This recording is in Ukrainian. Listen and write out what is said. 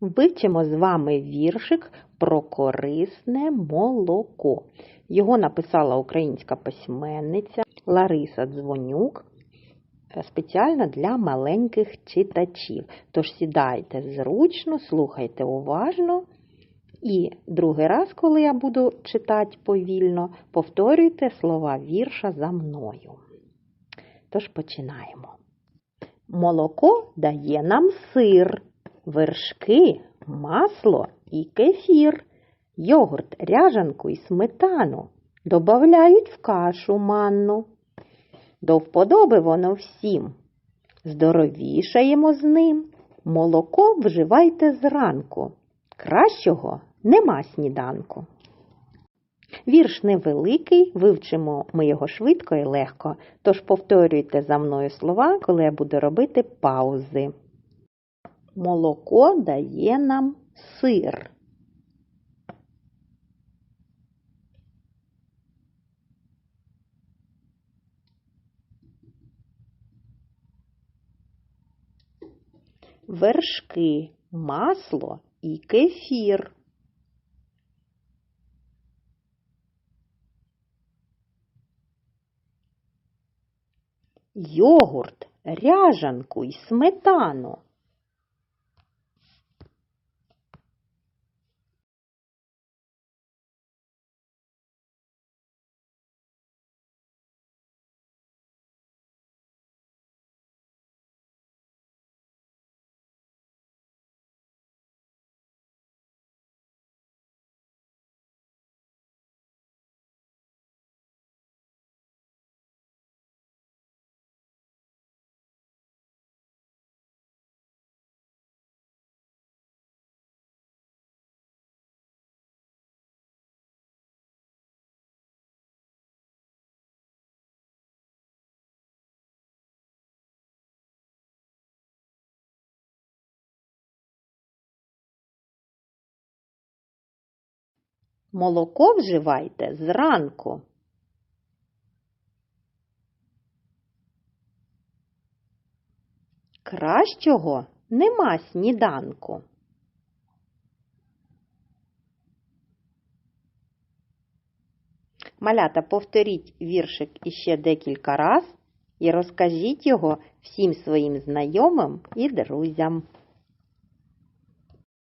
Вивчимо з вами віршик про корисне молоко. Його написала українська письменниця Лариса Дзвонюк е, спеціально для маленьких читачів. Тож сідайте зручно, слухайте уважно. І другий раз, коли я буду читати повільно, повторюйте слова вірша за мною. Тож починаємо. Молоко дає нам сир, вершки, масло і кефір, йогурт, ряжанку і сметану. Добавляють в кашу манну. До вподоби воно всім. Здоровішаємо з ним. Молоко вживайте зранку. Кращого нема сніданку. Вірш невеликий, вивчимо ми його швидко і легко, тож повторюйте за мною слова, коли я буду робити паузи. Молоко дає нам сир. Вершки, масло і кефір. Йогурт, ряжанку й сметану. Молоко вживайте зранку. Кращого нема сніданку. Малята, повторіть віршик іще декілька раз і розкажіть його всім своїм знайомим і друзям.